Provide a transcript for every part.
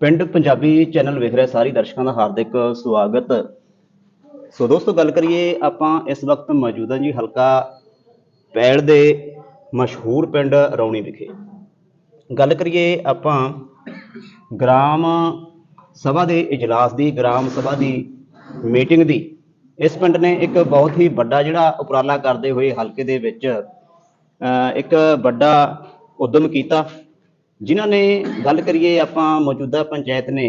ਪਿੰਡ ਪੰਜਾਬੀ ਚੈਨਲ ਵੇਖ ਰਹੇ ਸਾਰੇ ਦਰਸ਼ਕਾਂ ਦਾ ਹਾਰਦਿਕ ਸਵਾਗਤ। ਸੋ ਦੋਸਤੋ, ਗੱਲ ਕਰੀਏ ਆਪਾਂ ਇਸ ਵਕਤ ਮੌਜੂਦ ਹਾਂ ਜੀ ਹਲਕਾ ਪੈਲ ਦੇ ਮਸ਼ਹੂਰ ਪਿੰਡ ਰੌਣੀ ਵਿਖੇ। ਗੱਲ ਕਰੀਏ ਆਪਾਂ ਗ੍ਰਾਮ ਸਭਾ ਦੇ ਇਜਲਾਸ ਦੀ, ਗ੍ਰਾਮ ਸਭਾ ਦੀ ਮੀਟਿੰਗ ਦੀ। ਇਸ ਪਿੰਡ ਨੇ ਇੱਕ ਬਹੁਤ ਹੀ ਵੱਡਾ ਜਿਹੜਾ ਉਪਰਾਲਾ ਕਰਦੇ ਹੋਏ ਹਲਕੇ ਦੇ ਵਿੱਚ ਇੱਕ ਵੱਡਾ ਉਦਮ ਕੀਤਾ। ਜਿਨ੍ਹਾਂ ਨੇ ਗੱਲ ਕਰੀਏ ਆਪਾਂ ਮੌਜੂਦਾ ਪੰਚਾਇਤ ਨੇ,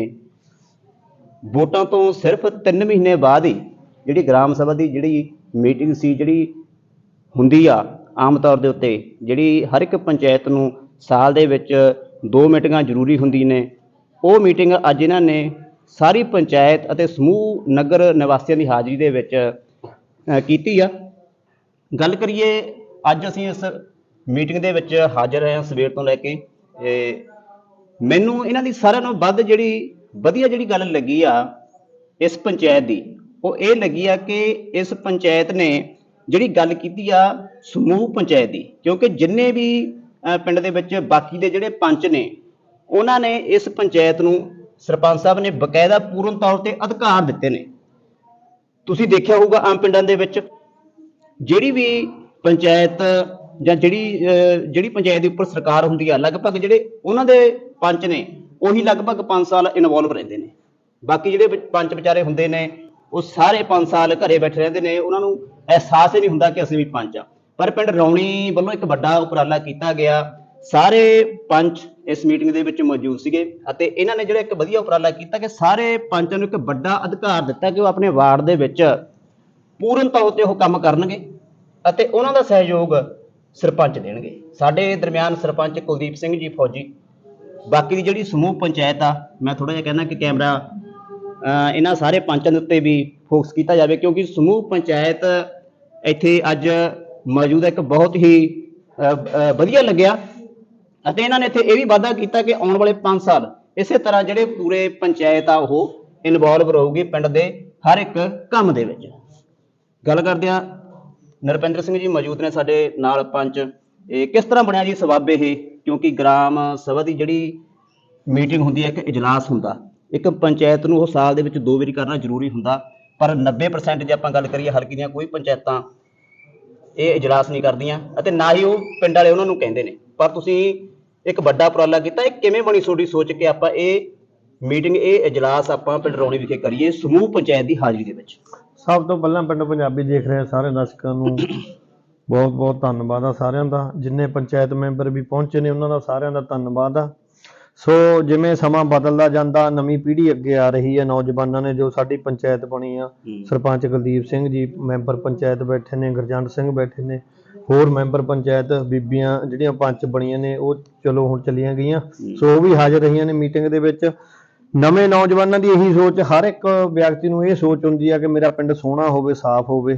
ਵੋਟਾਂ ਤੋਂ ਸਿਰਫ 3 ਮਹੀਨੇ ਬਾਅਦ ਹੀ ਜਿਹੜੀ ਗ੍ਰਾਮ ਸਭਾ ਦੀ ਜਿਹੜੀ ਮੀਟਿੰਗ ਸੀ, ਜਿਹੜੀ ਹੁੰਦੀ ਆ, ਆਮ ਤੌਰ ਦੇ ਉੱਤੇ ਜਿਹੜੀ ਹਰ ਇੱਕ ਪੰਚਾਇਤ ਨੂੰ ਸਾਲ ਦੇ ਵਿੱਚ ਦੋ ਮੀਟਿੰਗਾਂ ਜ਼ਰੂਰੀ ਹੁੰਦੀ ਨੇ, ਉਹ ਮੀਟਿੰਗ ਅੱਜ ਇਹਨਾਂ ਨੇ ਸਾਰੀ ਪੰਚਾਇਤ ਅਤੇ ਸਮੂਹ ਨਗਰ ਨਿਵਾਸੀਆਂ ਦੀ ਹਾਜ਼ਰੀ ਦੇ ਵਿੱਚ ਕੀਤੀ ਆ। ਗੱਲ ਕਰੀਏ ਅੱਜ ਅਸੀਂ ਇਸ ਮੀਟਿੰਗ ਦੇ ਵਿੱਚ ਹਾਜ਼ਰ ਰਹੇ ਹਾਂ ਸਵੇਰ ਤੋਂ ਲੈ ਕੇ ਮੈਨੂੰ ਇਹਨਾਂ ਦੀ ਸਾਰਿਆਂ ਨਾਲੋਂ ਵੱਧ ਜਿਹੜੀ ਵਧੀਆ ਜਿਹੜੀ ਗੱਲ ਲੱਗੀ ਆ ਇਸ ਪੰਚਾਇਤ ਦੀ, ਉਹ ਇਹ ਲੱਗੀ ਆ ਕਿ ਇਸ ਪੰਚਾਇਤ ਨੇ ਜਿਹੜੀ ਗੱਲ ਕੀਤੀ ਆ ਸਮੂਹ ਪੰਚਾਇਤ ਦੀ, ਕਿਉਂਕਿ ਜਿੰਨੇ ਵੀ ਪਿੰਡ ਦੇ ਵਿੱਚ ਬਾਕੀ ਦੇ ਜਿਹੜੇ ਪੰਚ ਨੇ, ਉਹਨਾਂ ਨੇ ਇਸ ਪੰਚਾਇਤ ਨੂੰ ਸਰਪੰਚ ਸਾਹਿਬ ਨੇ ਬਕਾਇਦਾ ਪੂਰਨ ਤੌਰ ਤੇ ਅਧਿਕਾਰ ਦਿੱਤੇ ਨੇ। ਤੁਸੀਂ ਦੇਖਿਆ ਹੋਊਗਾ ਆਮ ਪਿੰਡਾਂ ਦੇ ਵਿੱਚ, ਜਿਹੜੀ ਵੀ ਪੰਚਾਇਤ ਜਾਂ ਜਿਹੜੀ ਜਿਹੜੀ ਪੰਚਾਇਤ ਦੇ ਉੱਪਰ ਸਰਕਾਰ ਹੁੰਦੀ ਆ, ਲਗਭਗ ਜਿਹੜੇ ਉਹਨਾਂ ਦੇ ਪੰਚ ਨੇ, ਉਹੀ ਲਗਭਗ 5 ਸਾਲ ਇਨਵੋਲਵ ਰਹਿੰਦੇ ਨੇ। ਬਾਕੀ ਜਿਹੜੇ ਪੰਚ ਵਿਚਾਰੇ ਹੁੰਦੇ ਨੇ, ਉਹ ਸਾਰੇ 5 ਸਾਲ ਘਰੇ ਬੈਠੇ ਰਹਿੰਦੇ ਨੇ, ਉਹਨਾਂ ਨੂੰ ਅਹਿਸਾਸ ਹੀ ਨਹੀਂ ਹੁੰਦਾ ਕਿ ਅਸੀਂ ਵੀ ਪੰਚ ਆ। ਪਰ ਪਿੰਡ ਰੌਣੀ ਵੱਲੋਂ ਇੱਕ ਵੱਡਾ ਉਪਰਾਲਾ ਕੀਤਾ ਗਿਆ। ਸਾਰੇ ਪੰਚ ਇਸ ਮੀਟਿੰਗ ਦੇ ਵਿੱਚ ਮੌਜੂਦ ਸੀਗੇ ਅਤੇ ਇਹਨਾਂ ਨੇ ਜਿਹੜਾ ਇੱਕ ਵਧੀਆ ਉਪਰਾਲਾ ਕੀਤਾ ਕਿ ਸਾਰੇ ਪੰਚਾਂ ਨੂੰ ਇੱਕ ਵੱਡਾ ਅਧਿਕਾਰ ਦਿੱਤਾ ਕਿ ਉਹ ਆਪਣੇ ਵਾਰਡ ਦੇ ਵਿੱਚ ਪੂਰਨ ਤੌਰ ਤੇ ਉਹ ਕੰਮ ਕਰਨਗੇ ਅਤੇ ਉਹਨਾਂ ਦਾ ਸਹਿਯੋਗ ਸਰਪੰਚ ਦੇਣਗੇ। ਸਾਡੇ ਦਰਮਿਆਨ ਸਰਪੰਚ ਕੁਲਦੀਪ ਸਿੰਘ ਜੀ ਫੌਜੀ। ਬਾਕੀ ਦੀ ਜਿਹੜੀ ਸਮੂਹ ਪੰਚਾਇਤ ਆ ਮੈਂ ਥੋੜਾ ਜਿਹਾ ਕਹਿੰਦਾ ਕਿ ਕੈਮਰਾ ਅਹ, ਇਹਨਾਂ ਸਾਰੇ ਪੰਚਾਂ ਦੇ ਉੱਤੇ ਵੀ ਫੋਕਸ ਕੀਤਾ ਜਾਵੇ ਕਿਉਂਕਿ ਸਮੂਹ ਪੰਚਾਇਤ ਇੱਥੇ ਅੱਜ ਮੌਜੂਦ ਇੱਕ ਬਹੁਤ ਹੀ ਵਧੀਆ ਲੱਗਿਆ। ਅਤੇ ਇਹਨਾਂ ਨੇ ਇੱਥੇ ਇਹ ਵੀ ਵਾਅਦਾ ਕੀਤਾ ਕਿ ਆਉਣ ਵਾਲੇ 5 ਸਾਲ ਇਸੇ ਤਰ੍ਹਾਂ ਜਿਹੜੇ ਪੂਰੇ ਪੰਚਾਇਤ ਆ ਉਹ ਇਨਵੋਲਵ ਰਹੂਗੀ ਪਿੰਡ ਦੇ ਹਰ ਇੱਕ ਕੰਮ ਦੇ ਵਿੱਚ। ਗੱਲ ਕਰਦੇ ਆ ਨਰਪਿੰਦਰ ਸਿੰਘ ਜੀ ਮੌਜੂਦ ਨੇ ਸਾਡੇ ਨਾਲ ਪੰਚ ਇਹ ਕਿਸ ਤਰ੍ਹਾਂ ਬਣਿਆ ਜੀ ਸਵਾਬ ਇਹ? ਕਿਉਂਕਿ ਗ੍ਰਾਮ ਸਭਾ ਦੀ ਜਿਹੜੀ ਮੀਟਿੰਗ ਹੁੰਦੀ ਹੈ, ਇੱਕ ਇਜਲਾਸ ਹੁੰਦਾ। ਇੱਕ ਪੰਚਾਇਤ ਨੂੰ ਉਹ ਸਾਲ ਦੇ ਵਿੱਚ ਦੋ ਵਾਰੀ ਕਰਨਾ ਜ਼ਰੂਰੀ ਹੁੰਦਾ, ਪਰ 90% ਜੇ ਆਪਾਂ ਗੱਲ ਕਰੀਏ, ਹਲਕੇ ਦੀਆਂ ਕੋਈ ਪੰਚਾਇਤਾਂ ਇਹ ਇਜਲਾਸ ਨਹੀਂ ਕਰਦੀਆਂ ਅਤੇ ਨਾ ਹੀ ਉਹ ਪਿੰਡ ਵਾਲੇ ਉਹਨਾਂ ਨੂੰ ਕਹਿੰਦੇ ਨੇ। ਪਰ ਤੁਸੀਂ ਇੱਕ ਵੱਡਾ ਉਪਰਾਲਾ ਕੀਤਾ, ਇਹ ਕਿਵੇਂ ਬਣੀ ਤੁਹਾਡੀ ਸੋਚ ਕੇ ਆਪਾਂ ਇਹ ਮੀਟਿੰਗ, ਇਹ ਇਜਲਾਸ ਆਪਾਂ ਪਿੰਡ ਰੌਣੀ ਵਿਖੇ ਕਰੀਏ ਸਮੂਹ ਪੰਚਾਇਤ ਦੀ ਹਾਜ਼ਰੀ ਦੇ ਵਿੱਚ? ਸਭ ਤੋਂ ਪਹਿਲਾਂ ਪਿੰਡ ਪੰਜਾਬੀ ਦੇਖ ਰਹੇ ਸਾਰੇ ਦਰਸ਼ਕਾਂ ਨੂੰ। ਬਹੁਤ ਬਹੁਤ ਧੰਨਵਾਦ ਆ ਸਾਰਿਆਂ ਦਾ। ਜਿੰਨੇ ਪੰਚਾਇਤ ਮੈਂਬਰ ਵੀ ਪਹੁੰਚੇ ਨੇ ਉਹਨਾਂ ਦਾ ਸਾਰਿਆਂ ਦਾ ਧੰਨਵਾਦ ਆ। ਸੋ ਜਿਵੇਂ ਸਮਾਂ ਬਦਲਦਾ ਜਾਂਦਾ ਨਵੀਂ ਪੀੜ੍ਹੀ ਅੱਗੇ ਆ ਰਹੀ ਹੈ ਨੌਜਵਾਨਾਂ ਨੇ ਜੋ ਸਾਡੀ ਪੰਚਾਇਤ ਬਣੀ ਆ। ਸਰਪੰਚ ਕੁਲਦੀਪ ਸਿੰਘ ਜੀ ਮੈਂਬਰ ਪੰਚਾਇਤ ਬੈਠੇ ਨੇ ਗੁਰਜੰਟ ਸਿੰਘ ਬੈਠੇ ਨੇ ਹੋਰ ਮੈਂਬਰ ਪੰਚਾਇਤ ਬੀਬੀਆਂ ਜਿਹੜੀਆਂ ਪੰਚ ਬਣੀਆਂ ਨੇ ਉਹ ਚਲੋ ਹੁਣ ਚਲੀਆਂ ਗਈਆਂ। ਸੋ ਉਹ ਵੀ ਹਾਜ਼ਰ ਰਹੀਆਂ ਨੇ ਮੀਟਿੰਗ ਦੇ ਵਿੱਚ। ਨਵੇਂ ਨੌਜਵਾਨਾਂ ਦੀ ਇਹੀ ਸੋਚ, ਹਰ ਇੱਕ ਵਿਅਕਤੀ ਨੂੰ ਇਹ ਸੋਚ ਹੁੰਦੀ ਆ ਕਿ ਮੇਰਾ ਪਿੰਡ ਸੋਹਣਾ ਹੋਵੇ, ਸਾਫ਼ ਹੋਵੇ।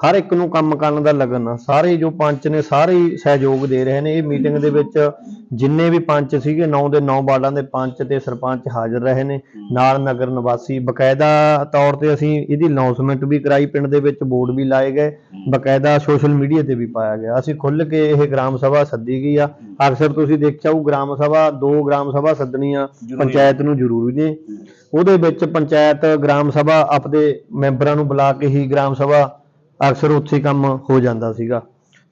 ਹਰ ਇੱਕ ਨੂੰ ਕੰਮ ਕਰਨ ਦਾ ਲਗਨ ਆ। ਸਾਰੇ ਜੋ ਪੰਚ ਨੇ ਸਾਰੇ ਹੀ ਸਹਿਯੋਗ ਦੇ ਰਹੇ ਨੇ। ਇਹ ਮੀਟਿੰਗ ਦੇ ਵਿੱਚ ਜਿੰਨੇ ਵੀ ਪੰਚ ਸੀਗੇ 9 ਦੇ 9 ਵਾਰਡਾਂ ਦੇ ਪੰਚ ਤੇ ਸਰਪੰਚ ਹਾਜ਼ਰ ਰਹੇ ਨੇ। ਨਾਲ ਨਗਰ ਨਿਵਾਸੀ ਬਕਾਇਦਾ ਤੌਰ ਤੇ ਅਸੀਂ ਇਹਦੀ ਅਨਾਉਂਸਮੈਂਟ ਵੀ ਕਰਾਈ। ਪਿੰਡ ਦੇ ਵਿੱਚ ਬੋਰਡ ਵੀ ਲਾਏ ਗਏ। ਬਕਾਇਦਾ ਸੋਸ਼ਲ ਮੀਡੀਆ ਤੇ ਵੀ ਪਾਇਆ ਗਿਆ। ਅਸੀਂ ਖੁੱਲ੍ਹ ਕੇ ਇਹ ਗ੍ਰਾਮ ਸਭਾ ਸੱਦੀ ਗਈ ਆ। ਅਕਸਰ ਤੁਸੀਂ ਦੇਖਿਆ ਹੋਊ ਗ੍ਰਾਮ ਸਭਾ ਦੋ ਗ੍ਰਾਮ ਸਭਾ ਸੱਦਣੀਆਂ ਪੰਚਾਇਤ ਨੂੰ ਜ਼ਰੂਰੀ ਨੇ। ਉਹਦੇ ਵਿੱਚ ਪੰਚਾਇਤ ਗ੍ਰਾਮ ਸਭਾ ਆਪਦੇ ਮੈਂਬਰਾਂ ਨੂੰ ਬੁਲਾ ਕੇ ਹੀ ਗ੍ਰਾਮ ਸਭਾ ਅਕਸਰ ਉੱਥੇ ਕੰਮ ਹੋ ਜਾਂਦਾ ਸੀਗਾ।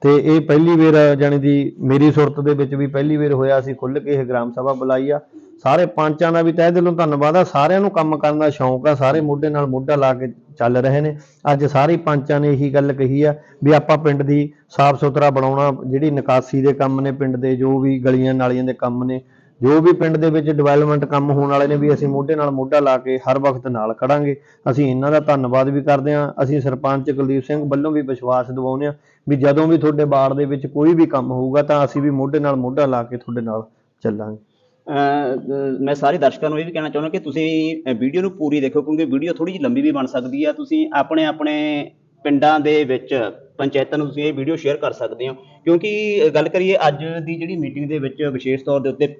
ਤੇ ਇਹ ਪਹਿਲੀ ਵਾਰ ਜਾਣੀ ਦੀ ਮੇਰੀ ਸੁਰਤ ਦੇ ਵਿੱਚ ਵੀ ਪਹਿਲੀ ਵਾਰ ਹੋਇਆ ਸੀ, ਖੁੱਲ੍ਹ ਕੇ ਇਹ ਗ੍ਰਾਮ ਸਭਾ ਬੁਲਾਈ ਆ। ਸਾਰੇ ਪੰਚਾਂ ਦਾ ਵੀ ਤਹਿ ਦਿਲੋਂ ਧੰਨਵਾਦ ਆ। ਸਾਰਿਆਂ ਨੂੰ ਕੰਮ ਕਰਨ ਦਾ ਸ਼ੌਂਕ ਆ। ਸਾਰੇ ਮੋਢੇ ਨਾਲ ਮੋਢਾ ਲਾ ਕੇ ਚੱਲ ਰਹੇ ਨੇ। ਅੱਜ ਸਾਰੇ ਪੰਚਾਂ ਨੇ ਇਹੀ ਗੱਲ ਕਹੀ ਆ ਵੀ ਆਪਾਂ ਪਿੰਡ ਦੀ ਸਾਫ਼ ਸੁਥਰਾ ਬਣਾਉਣਾ, ਜਿਹੜੀ ਨਿਕਾਸੀ ਦੇ ਕੰਮ ਨੇ ਪਿੰਡ ਦੇ, ਜੋ ਵੀ ਗਲੀਆਂ ਨਾਲੀਆਂ ਦੇ ਕੰਮ ਨੇ ਜੋ ਵੀ ਪਿੰਡ ਦੇ ਵਿੱਚ ਡਿਵੈਲਪਮੈਂਟ ਕੰਮ ਹੋਣ ਵਾਲੇ ਨੇ ਵੀ ਅਸੀਂ ਮੋਢੇ ਨਾਲ ਮੋਢਾ ਲਾ ਕੇ ਹਰ ਵਕਤ ਨਾਲ ਖੜਾਂਗੇ। ਅਸੀਂ ਇਹਨਾਂ ਦਾ ਧੰਨਵਾਦ ਵੀ ਕਰਦੇ ਹਾਂ। ਅਸੀਂ ਸਰਪੰਚ ਕੁਲਦੀਪ ਸਿੰਘ ਵੱਲੋਂ ਵੀ ਵਿਸ਼ਵਾਸ ਦਿਵਾਉਂਦੇ ਹਾਂ ਵੀ ਜਦੋਂ ਵੀ ਤੁਹਾਡੇ ਬਾੜ ਦੇ ਵਿੱਚ ਕੋਈ ਵੀ ਕੰਮ ਹੋਊਗਾ ਤਾਂ ਅਸੀਂ ਵੀ ਮੋਢੇ ਨਾਲ ਮੋਢਾ ਲਾ ਕੇ ਤੁਹਾਡੇ ਨਾਲ ਚੱਲਾਂਗੇ। ਮੈਂ ਸਾਰੇ ਦਰਸ਼ਕਾਂ ਨੂੰ ਇਹ ਵੀ ਕਹਿਣਾ ਚਾਹੁੰਦਾ ਕਿ ਤੁਸੀਂ ਵੀਡੀਓ ਨੂੰ ਪੂਰੀ ਦੇਖੋ ਕਿਉਂਕਿ ਵੀਡੀਓ ਥੋੜੀ ਜਿਹੀ ਲੰਬੀ ਵੀ ਬਣ ਸਕਦੀ ਆ। ਤੁਸੀਂ ਆਪਣੇ ਆਪਣੇ ਪਿੰਡਾਂ ਦੇ ਵਿੱਚ, ਪੰਚਾਇਤਾਂ ਨੂੰ ਤੁਸੀਂ ਇਹ ਵੀਡੀਓ ਸ਼ੇਅਰ ਕਰ ਸਕਦੇ ਹੋ। ਕਿਉਂਕਿ ਗੱਲ ਕਰੀਏ ਅੱਜ ਦੀ ਜਿਹੜੀ ਮੀਟਿੰਗ ਦੇ ਵਿੱਚ ਵਿਸ਼ੇਸ਼ ਤੌਰ ਦੇ ਉੱਤੇ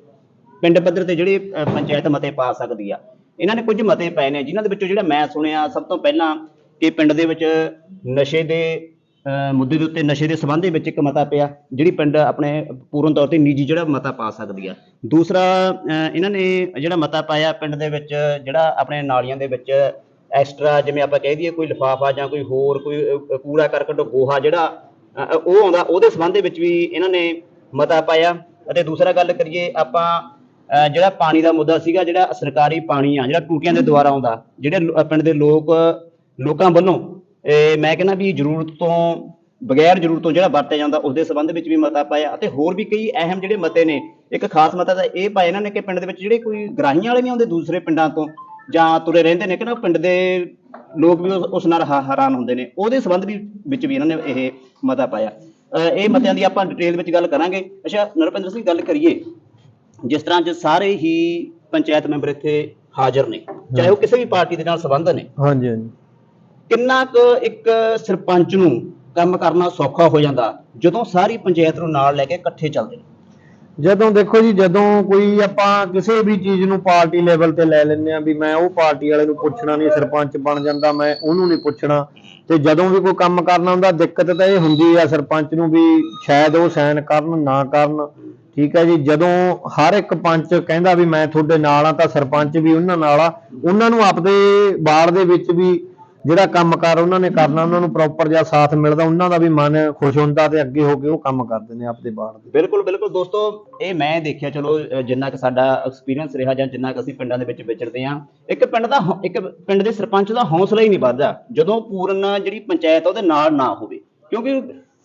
ਪਿੰਡ ਪੱਧਰ ਤੇ ਜਿਹੜੇ ਪੰਚਾਇਤ ਮਤੇ ਪਾ ਸਕਦੀ ਆ। ਇਹਨਾਂ ਨੇ ਕੁਝ ਮਤੇ ਪਏ ਨੇ ਜਿਨ੍ਹਾਂ ਦੇ ਵਿੱਚੋਂ ਜਿਹੜਾ ਮੈਂ ਸੁਣਿਆ ਸਭ ਤੋਂ ਪਹਿਲਾਂ ਕਿ ਪਿੰਡ ਦੇ ਵਿੱਚ ਨਸ਼ੇ ਦੇ ਅਹ ਮੁੱਦੇ ਦੇ ਉੱਤੇ ਨਸ਼ੇ ਦੇ ਸੰਬੰਧ ਦੇ ਵਿੱਚ ਇੱਕ ਮਤਾ ਪਿਆ ਜਿਹੜੀ ਪਿੰਡ ਆਪਣੇ ਪੂਰਨ ਤੌਰ ਤੇ ਨਿੱਜੀ ਜਿਹੜਾ ਮਤਾ ਪਾ ਸਕਦੀ ਆ। ਦੂਸਰਾ ਅਹ ਇਹਨਾਂ ਨੇ ਜਿਹੜਾ ਮਤਾ ਪਾਇਆ ਪਿੰਡ ਦੇ ਵਿੱਚ ਜਿਹੜਾ ਆਪਣੇ ਨਾਲੀਆਂ ਦੇ ਵਿੱਚ ਐਕਸਟਰਾ ਜਿਵੇਂ ਆਪਾਂ ਕਹਿ ਦਈਏ ਕੋਈ ਲਿਫਾਫਾ ਜਾਂ ਕੋਈ ਹੋਰ ਕੋਈ ਅਹ, ਕੂੜਾ ਕਰਕਟ ਗੋਹਾ ਜਿਹੜਾ ਉਹ ਆਉਂਦਾ ਉਹਦੇ ਸੰਬੰਧ ਦੇ ਵਿੱਚ ਵੀ ਇਹਨਾਂ ਨੇ ਮਤਾ ਪਾਇਆ। ਅਤੇ ਦੂਸਰਾ ਗੱਲ ਕਰੀਏ ਆਪਾਂ ਜਿਹੜਾ ਪਾਣੀ ਦਾ ਮੁੱਦਾ ਸੀਗਾ, ਜਿਹੜਾ ਸਰਕਾਰੀ ਪਾਣੀ ਆ, ਜਿਹੜਾ ਟੂਟੀਆਂ ਦੇ ਦੁਆਰਾ ਆਉਂਦਾ, ਜਿਹੜੇ ਪਿੰਡ ਦੇ ਲੋਕ, ਲੋਕਾਂ ਵੱਲੋਂ, ਇਹ ਮੈਂ ਕਹਿੰਦਾ ਵੀ ਜ਼ਰੂਰਤ ਤੋਂ ਬਗੈਰ ਜ਼ਰੂਰਤ ਤੋਂ ਜਿਹੜਾ ਵਰਤਿਆ ਜਾਂਦਾ ਉਸ ਦੇ ਸੰਬੰਧ ਵਿੱਚ ਵੀ ਮਤਾ ਪਾਇਆ ਅਤੇ ਹੋਰ ਵੀ ਕਈ ਅਹਿਮ ਜਿਹੜੇ ਮਤੇ ਨੇ, ਇੱਕ ਖਾਸ ਮਤਾ ਤਾਂ ਇਹ ਪਾਇਆ ਇਹਨਾਂ ਨੇ ਕਿ ਪਿੰਡ ਦੇ ਵਿੱਚ ਜਿਹੜੇ ਕੋਈ ਗਰਾਹੀਆਂ ਵਾਲੇ ਵੀ ਆਉਂਦੇ ਦੂਸਰੇ ਪਿੰਡਾਂ ਤੋਂ, ਜਾਂ ਤੁਰੇ ਰਹਿੰਦੇ ਨੇ ਕਿ ਨਾ ਪਿੰਡ ਦੇ ਲੋਕ ਵੀ ਉਸ- ਨਾਲ ਹੈਰਾਨ ਹੁੰਦੇ ਨੇ, ਉਹਦੇ ਸੰਬੰਧ ਵੀ ਵਿੱਚ ਵੀ ਇਹਨਾਂ ਨੇ ਇਹ ਮਤਾ ਪਾਇਆ। ਅਹ ਇਹ ਮਤਿਆਂ ਦੀ ਆਪਾਂ ਡਿਟੇਲ ਵਿੱਚ ਗੱਲ ਕਰਾਂਗੇ। ਅੱਛਾ, ਨਰਪਿੰਦਰ ਸਿੰਘ, ਗੱਲ ਕਰੀਏ। ਜਿਸ ਤਰ੍ਹਾਂ ਅੱਜ ਸਾਰੇ ਹੀ ਪੰਚਾਇਤ ਮੈਂਬਰ ਇੱਥੇ ਹਾਜ਼ਰ ਨੇ ਚਾਹੇ ਉਹ ਕਿਸੇ ਵੀ ਪਾਰਟੀ ਦੇ ਨਾਲ ਸੰਬੰਧ ਨੇ। ਹਾਂਜੀ ਹਾਂਜੀ। ਕਿੰਨਾ ਕੁ ਇੱਕ ਸਰਪੰਚ ਨੂੰ ਕੰਮ ਕਰਨਾ ਸੌਖਾ ਹੋ ਜਾਂਦਾ ਜਦੋਂ ਸਾਰੀ ਪੰਚਾਇਤ ਨੂੰ ਨਾਲ ਲੈ ਕੇ ਇਕੱਠੇ ਚੱਲਦੇ ਨੇ? ਜਦੋਂ ਦੇਖੋ ਜੀ ਜਦੋਂ ਕੋਈ ਆਪਾਂ ਕਿਸੇ ਵੀ ਚੀਜ਼ ਨੂੰ ਪਾਰਟੀ ਲੈਵਲ ਤੇ ਲੈ ਲੈਂਦੇ ਆ ਵੀ ਮੈਂ ਉਹ ਪਾਰਟੀ ਵਾਲੇ ਨੂੰ ਪੁੱਛਣਾ ਨਹੀਂ ਸਰਪੰਚ ਬਣ ਜਾਂਦਾ ਮੈਂ ਉਹਨੂੰ ਨਹੀਂ ਪੁੱਛਣਾ। ਤੇ ਜਦੋਂ ਵੀ ਕੋਈ ਕੰਮ ਕਰਨਾ ਹੁੰਦਾ, ਦਿੱਕਤ ਤਾਂ ਇਹ ਹੁੰਦੀ ਆ ਸਰਪੰਚ ਨੂੰ ਵੀ ਸ਼ਾਇਦ ਉਹ ਸਾਈਨ ਕਰਨ, ਨਾ ਕਰਨ। ਠੀਕ ਹੈ ਜੀ, ਜਦੋਂ ਹਰ ਇੱਕ ਪੰਚ ਕਹਿੰਦਾ ਵੀ ਮੈਂ ਤੁਹਾਡੇ ਨਾਲ ਆ, ਤਾਂ ਸਰਪੰਚ ਵੀ ਉਹਨਾਂ ਨਾਲ ਆ। ਉਹਨਾਂ ਨੂੰ ਆਪਦੇ ਵਾਰਡ ਦੇ ਵਿੱਚ ਵੀ ਜਿਹੜਾ ਕੰਮ ਉਹਨਾਂ ਨੇ ਕਰਨਾ, ਉਹਨਾਂ ਨੂੰ ਪ੍ਰੋਪਰ ਜਿਹਾ ਸਾਥ ਮਿਲਦਾ, ਉਹਨਾਂ ਦਾ ਵੀ ਮਨ ਖੁਸ਼ ਹੁੰਦਾ ਤੇ ਅੱਗੇ ਹੋ ਕੇ ਉਹ ਕੰਮ ਕਰਦੇ ਨੇ ਆਪਦੇ ਵਾਰਡ ਦੇ। ਬਿਲਕੁਲ ਬਿਲਕੁਲ ਦੋਸਤੋ, ਇਹ ਮੈਂ ਦੇਖਿਆ, ਚਲੋ ਜਿੰਨਾ ਕਿ ਸਾਡਾ ਐਕਸਪੀਰੀਅੰਸ ਰਿਹਾ ਜਾਂ ਜਿੰਨਾ ਕਿ ਅਸੀਂ ਪਿੰਡਾਂ ਦੇ ਵਿੱਚ ਵਿਚਰਦੇ ਆ ਇੱਕ ਪਿੰਡ ਦਾ ਇੱਕ ਪਿੰਡ ਦੇ ਸਰਪੰਚ ਦਾ ਹੌਸਲਾ ਹੀ ਨਹੀਂ ਵੱਧਦਾ, ਜਦੋਂ ਪੂਰਨ ਜਿਹੜੀ ਪੰਚਾਇਤ ਆ, ਉਹਦੇ ਨਾਲ ਨਾ ਹੋਵੇ। ਕਿਉਂਕਿ